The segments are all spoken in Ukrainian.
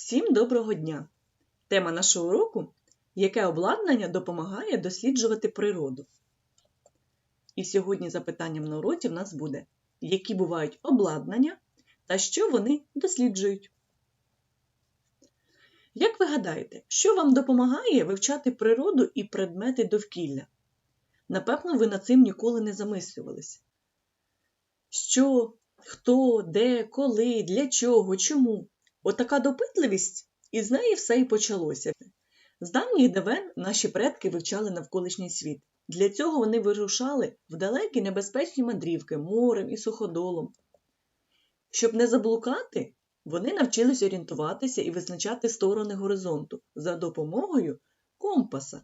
Всім доброго дня! Тема нашого уроку яке обладнання допомагає досліджувати природу. І сьогодні запитанням на уроці в нас буде, які бувають обладнання та що вони досліджують. Як ви гадаєте, що вам допомагає вивчати природу і предмети довкілля? Напевно, ви над цим ніколи не замислювалися. Що, хто, де, коли, для чого, чому? Отака допитливість, і з неї все і почалося. З давніх давен наші предки вивчали навколишній світ. Для цього вони вирушали в далекі небезпечні мандрівки морем і суходолом. Щоб не заблукати, вони навчились орієнтуватися і визначати сторони горизонту за допомогою компаса.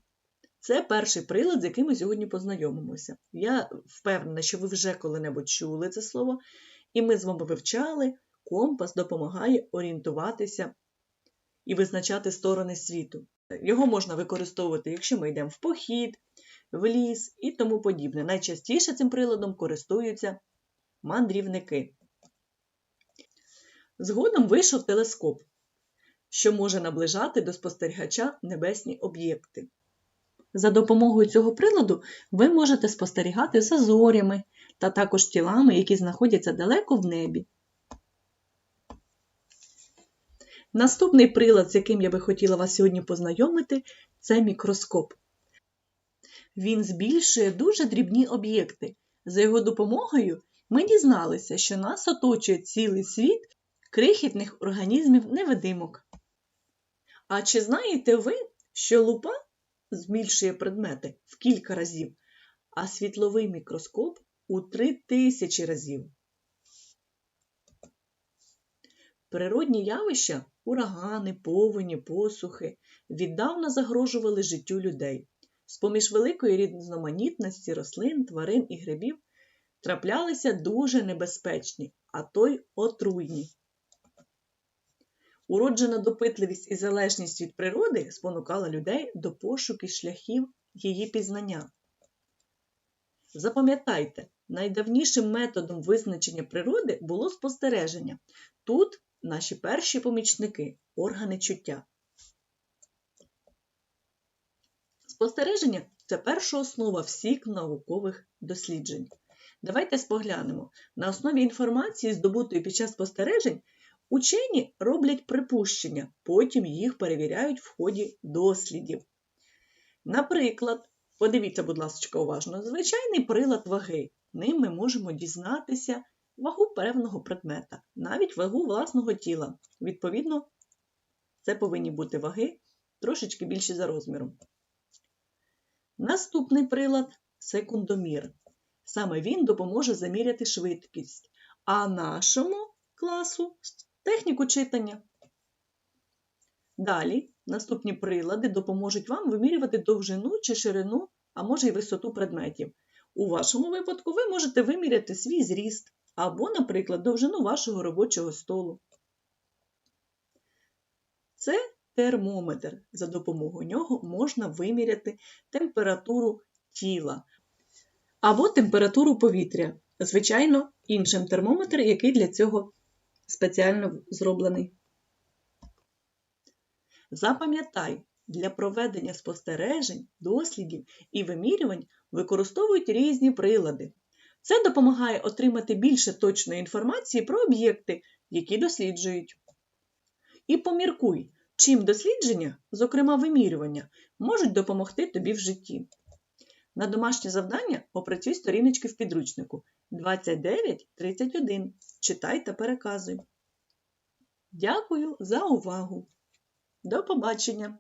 Це перший прилад, з яким ми сьогодні познайомимося. Я впевнена, що ви вже коли-небудь чули це слово, і ми з вами вивчали, компас допомагає орієнтуватися і визначати сторони світу. Його можна використовувати, якщо ми йдемо в похід, в ліс і тому подібне. Найчастіше цим приладом користуються мандрівники. Згодом вийшов телескоп, що може наближати до спостерігача небесні об'єкти. За допомогою цього приладу ви можете спостерігати за зорями та також тілами, які знаходяться далеко в небі. Наступний прилад, з яким я би хотіла вас сьогодні познайомити, це мікроскоп. Він збільшує дуже дрібні об'єкти. За його допомогою ми дізналися, що нас оточує цілий світ крихітних організмів невидимок. А чи знаєте ви, що лупа збільшує предмети в кілька разів, а світловий мікроскоп у три тисячі разів? Природні явища урагани, повені, посухи віддавна загрожували життю людей. З-поміж великої різноманітності рослин, тварин і грибів траплялися дуже небезпечні, а то й отруйні. Уроджена допитливість і залежність від природи спонукала людей до пошуки шляхів її пізнання. Запам'ятайте, найдавнішим методом визначення природи було спостереження. Тут наші перші помічники органи чуття. Спостереження це перша основа всіх наукових досліджень. Давайте споглянемо. На основі інформації, здобутої під час спостережень, учені роблять припущення, потім їх перевіряють в ході дослідів. Наприклад, подивіться, будь ласка, уважно, звичайний прилад ваги. Ним ми можемо дізнатися вагу певного предмета, навіть вагу власного тіла. Відповідно, це повинні бути ваги трошечки більші за розміром. Наступний прилад секундомір. Саме він допоможе заміряти швидкість, а нашому класу техніку читання. Далі наступні прилади допоможуть вам вимірювати довжину чи ширину, а може й висоту предметів. У вашому випадку ви можете виміряти свій зріст, або, наприклад, довжину вашого робочого столу. Це термометр. За допомогою нього можна виміряти температуру тіла або температуру повітря. Звичайно, іншим термометр, який для цього спеціально зроблений. Запам'ятай, для проведення спостережень, дослідів і вимірювань використовують різні прилади. Це допомагає отримати більше точної інформації про об'єкти, які досліджують. І поміркуй, чим дослідження, зокрема вимірювання, можуть допомогти тобі в житті. На домашнє завдання опрацюй сторіночки в підручнику 29.31. Читай та переказуй. Дякую за увагу! До побачення!